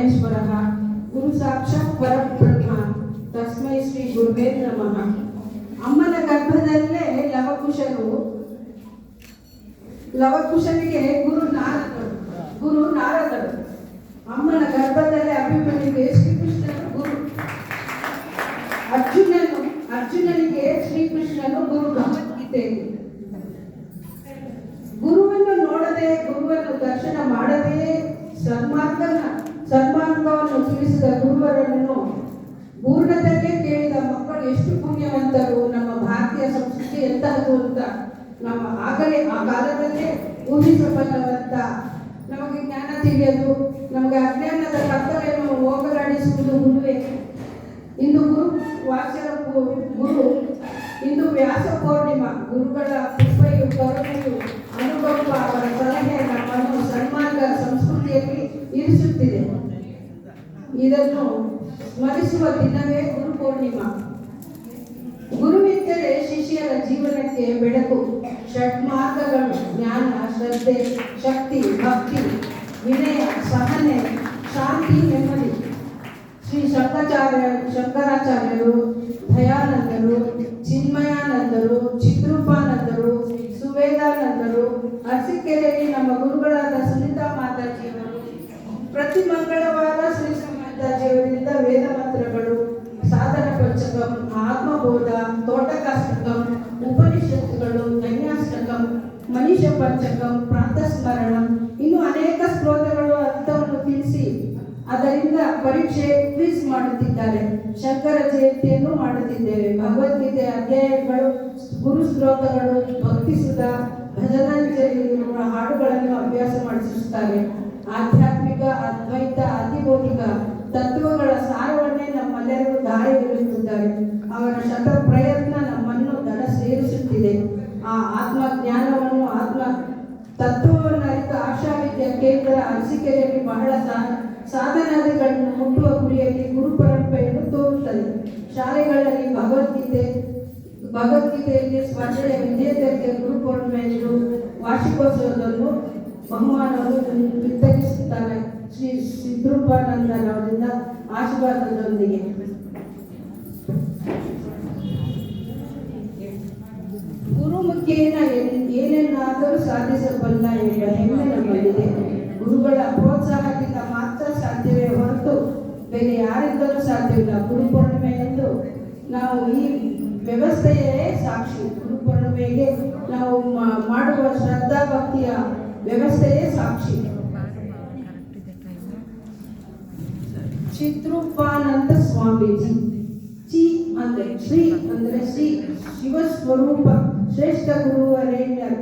ಪರಮೇಶ್ವರಃ ಗುರು ಸಾಕ್ಷಾತ್ ಪರಬ್ರಹ್ಮ. ತಸ್ಮೈ ಶ್ರೀ ಗುರುವೇ ನಮಃ. ಅಮ್ಮನ ಗರ್ಭದಲ್ಲೇ ಲವಕುಶನು. ಲವಕುಶನಿಗೆ ಗುರು ನಾರದರು. ಗುರು ನಾರದರು. ಅಮ್ಮನ ಗರ್ಭದಲ್ಲೇ ಅಭಿಮನ್ಯುಗೆ ಶ್ರೀಕೃಷ್ಣನು ಗುರು. ಅರ್ಜುನನು, ಅರ್ಜುನನಿಗೆ ಶ್ರೀಕೃಷ್ಣನು ಗುರು ಭಗವದ್ಗೀತೆಯಲ್ಲಿ ಗುರುವನ್ನು ನೋಡದೆ, ಗುರುವನ್ನು ದರ್ಶನ ಮಾಡದೆ, ಸನ್ಮಾರ್ಗನ ಸನ್ಮಾರ್ಗವನ್ನು ತಿಳಿಸಿದ ಗುರುವರನ್ನು ಪೂರ್ಣದಲ್ಲೇ ಕೇಳಿದ ಮಕ್ಕಳು ಎಷ್ಟು ಪುಣ್ಯವಂತರು. ನಮ್ಮ ಭಾರತೀಯ ಸಂಸ್ಕೃತಿ ಎಂತಹದು ಅಂತ ನಮ್ಮ ಆಗಲೇ ಆ ಕಾಲದಲ್ಲೇ ಊಹಿಸಬಲ್ಲವಂತ. ನಮಗೆ ಜ್ಞಾನ ತಿಳಿಯದು, ನಮಗೆ ಅಜ್ಞಾನದ ಕತ್ತಲೆಯನ್ನು ಹೋಗಲಾಡಿಸುವುದು ಗುರುವೇ. ಇಂದು ಗುರು ವಾಚರ ಗುರು, ಇಂದು ವ್ಯಾಸ ಪೂರ್ಣಿಮಾ. ಗುರುಗಳ ಕೃಪೆಯು ಕರುಣೆಯು ಅನುಭವ ಅವರ ಸಲಹೆ ನಮ್ಮನ್ನು ಸನ್ಮಾರ್ಗ ಸಂಸ್ಕೃತಿಯಲ್ಲಿ ಇರಿಸುತ್ತಿದೆ. ಇದನ್ನು ಸ್ಮರಿಸುವ ದಿನವೇ ಗುರು ಪೂರ್ಣಿಮಾ. ಗುರುವಿದ್ದರೆ ಶಿಷ್ಯರ ಜೀವನಕ್ಕೆ ಬೆಳಕು ಷಡ್ಮಾರ್ಗಗಳು ಜ್ಞಾನ, ಶ್ರದ್ಧೆ, ಶಕ್ತಿ, ಭಕ್ತಿ, ವಿನಯ, ಸಹನೆ, ಶಾಂತಿ, ನೆಮ್ಮದಿ. ಶ್ರೀ ಶಂಕರಾಚಾರ್ಯ, ಶಂಕರಾಚಾರ್ಯರು, ದಯಾನಂದರು, ಚಿನ್ಮಯಾನಂದರು, ಚಿತ್ರೂಪಾನಂದರು, ಸುವೇದಾನಂದರು, ಅರಸಿಕೆರೆಯಲ್ಲಿ ನಮ್ಮ ಗುರುಗಳಾದ ಸುನೀತಾ ಮಾತಾಜಿಯವರು ಪ್ರತಿ ಮಂಗಳವಾರ ಶ್ರೀ ವೇದ ಮಂತ್ರಗಳು ಸಾಧನ ಪಂಚಕಂ ಆತ್ಮಬೋಧ ತೋಟಕಾಷ್ಟಕಂ ಉಪನಿಷತ್ತುಗಳು ಕನ್ಯಾಷ್ಟಕಂ ಮನುಷ್ಯ ಪಂಚಕಂ ಪ್ರಾತಸ್ಮರಣಂ, ಇನ್ನು ಅನೇಕ ಸ್ತೋತ್ರಗಳು ಅರ್ಥವನ್ನು ತಿಳಿಸಿ ಅದರಿಂದ ಪರೀಕ್ಷೆ ಕ್ವಿಜ್ ಮಾಡುತ್ತಿದ್ದಾರೆ. ಶಂಕರ ಜಯಂತಿಯನ್ನು ಮಾಡುತ್ತಿದ್ದೇವೆ. ಭಗವದ್ಗೀತೆ ಅಧ್ಯಾಯಗಳು, ಗುರು ಸ್ತೋತ್ರಗಳು ಭಕ್ತಿ ಸುಧಾ ಭಜನಾಂಜಲಿಯಲ್ಲಿರುವ ಹಾಡುಗಳನ್ನು ಅಭ್ಯಾಸ ಮಾಡಿಸುತ್ತಾರೆ. ಆಧ್ಯಾತ್ಮಿಕ, ಅದ್ವೈತ ಅತಿಭೌತಿಕ ಎರೆಯುತ್ತಿದ್ದಾರೆ ಅವರ ಶತ ಪ್ರಯತ್ನ ನಮ್ಮನ್ನು ದಡ ಸೇರಿಸುತ್ತಿದೆ. ಆ ಆತ್ಮ ಜ್ಞಾನವನ್ನು, ಆತ್ಮ ತತ್ವವನ್ನು ಅರಿತ ಆಶಾ ವಿದ್ಯಾ ಕೇಂದ್ರ ಅರಸಿಕೆಯಲ್ಲಿ ಬಹಳ ಸಾಧನಾದಿಗಳನ್ನು ಮುಟ್ಟುವ ಗುರಿಯಲ್ಲಿ ಗುರು ಪರಂಪರೆಯನ್ನು ತೋರುತ್ತದೆ. ಶಾಲೆಗಳಲ್ಲಿ ಭಗವದ್ಗೀತೆ, ಭಗವದ್ಗೀತೆಯಲ್ಲಿ ಸ್ಪರ್ಧೆಯ ವಿಜೇತರಿಗೆ ಗುರು ಪೂರ್ಣಿಮೆಯನ್ನು ವಾರ್ಷಿಕೋತ್ಸವವನ್ನು ಬಹುಮಾನವನ್ನು ವಿತರಿಸುತ್ತಾರೆ. ಶ್ರೀ ಸಿದ್ರೂಪಾನಂದರವರಿಂದ ಆಶೀರ್ವಾದದೊಂದಿಗೆ. ಸಾಧಿಸಬಲ್ಲ ಎಂಬ ಹೆಮ್ಮೆ ನಮ್ಮಲ್ಲಿದೆ ಗುರುಗಳ ಪ್ರೋತ್ಸಾಹದಿಂದ ಮಾತ್ರ ಸಾಧ್ಯವೇ ಹೊರತು ಬೇರೆ ಯಾರಿದ್ದರೂ ಸಾಧ್ಯವಿಲ್ಲ. ಗುರು ಪೂರ್ಣಿಮೆಯಂದು ನಾವು ಈ ವ್ಯವಸ್ಥೆಯೇ ಸಾಕ್ಷಿ. ಗುರು ಪೂರ್ಣಿಮೆಗೆ ನಾವು ಮಾಡುವ ಶ್ರದ್ಧಾ ಭಕ್ತಿಯ ವ್ಯವಸ್ಥೆಯೇ ಸಾಕ್ಷಿ. ಚಿತ್ರೂಪಾನಂದ ಸ್ವಾಮೀಜಿ ಚಿ ಅಂದ್ರೆ ಶ್ರೀ ಅಂದ್ರೆ ಶ್ರೀ ಶಿವ ಸ್ವರೂಪ ಶ್ರೇಷ್ಠ ಗುರುವರೇಣ್ಯರು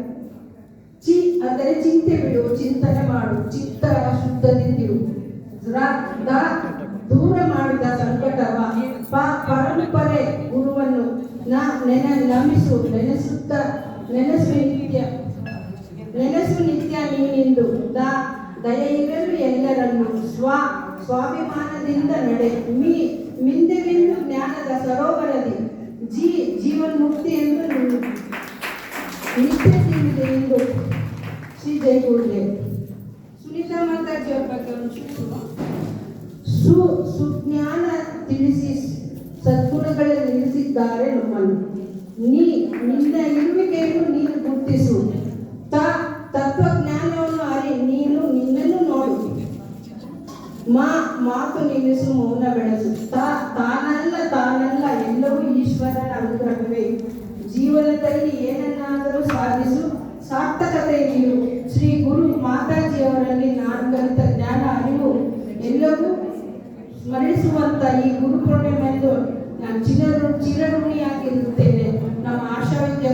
ಚಿ, ಅಂದರೆ ಚಿಂತೆ ಬಿಡು, ಚಿಂತನೆ ಮಾಡು ಚಿತ್ತ ಶುದ್ಧದಿಂದಿರು. ದೂರ ಮಾಡಿದ ಸಂಕಟವ ಪರಂಪರೆ, ಗುರುವನ್ನು ನಾ, ನೆನ ನಮಿಸು ನೆನೆಸುತ್ತ, ನೆನೆಸು ನಿತ್ಯ. ನೆನೆಸು ನಿತ್ಯ ನೀನಿಂದು. ದ, ದಯೆಯಿರಲು ಎಲ್ಲರನ್ನು. ಸ್ವ, ಸ್ವಾಭಿಮಾನದಿಂದ ನಡೆ. ಮೀ ಮಿಂದೆವಿಂದು ಜ್ಞಾನದ ಸರೋವರದಿ. ಜೀ, ಜೀವನ್ಮುಕ್ತಿ ಎಂದು ನಿತ್ಯ ಎಂದು. ಶ್ರೀ ಜೈ ಗುರುದೇವ್ ಸುನೀತಾ ಮಾತಾಜಿ ಅವ್ರ ಬಗ್ಗೆ ಒಂಚೂರು ಸು ಸುಜ್ಞಾನ ತಿಳಿಸಿ ಸದ್ಗುಣಗಳಲ್ಲಿ ನಿಲ್ಲಿಸಿದ್ದಾರೆ ನಮ್ಮನ್ನು. ನೀ ನಿನ್ನ ಇರುವಿಕೆಯನ್ನು ನೀನು ಗುರುತಿಸು. ತ ತತ್ವಜ್ಞಾನವನ್ನು ಅರಿ ನೀನು ನಿನ್ನನ್ನು ನೋಡು. ಮಾ ಮಾತು ನಿಲ್ಲಿಸು ಮೌನ ಬೆಳೆಸು. ತಾ ತಾನಲ್ಲ ತಾನಲ್ಲ ಎಲ್ಲವೂ ಈಶ್ವರನ ಅನುಗ್ರಹವೇ. ಜೀವನದಲ್ಲಿ ಏನನ್ನಾದರೂ ಸಾಧಿಸು. ಸಾರ್ಥಕತೆ ನೀಡು ಶ್ರೀ ಗುರು ಮಾತಾಜಿಯವರಲ್ಲಿ ನಾನು ಕಲಿತ ಜ್ಞಾನ ಅರಿವು ಎಲ್ಲವೂ ಸ್ಮರಿಸುವಂತ ಈ ಗುರು ಪೂರ್ಣಿಮೆಂದು ನಾನು ಚಿರ ಚಿರಋಣಿಯಾಗಿರುತ್ತೇನೆ. ನಮ್ಮ ಆಶಾ ವಿದ್ಯಾ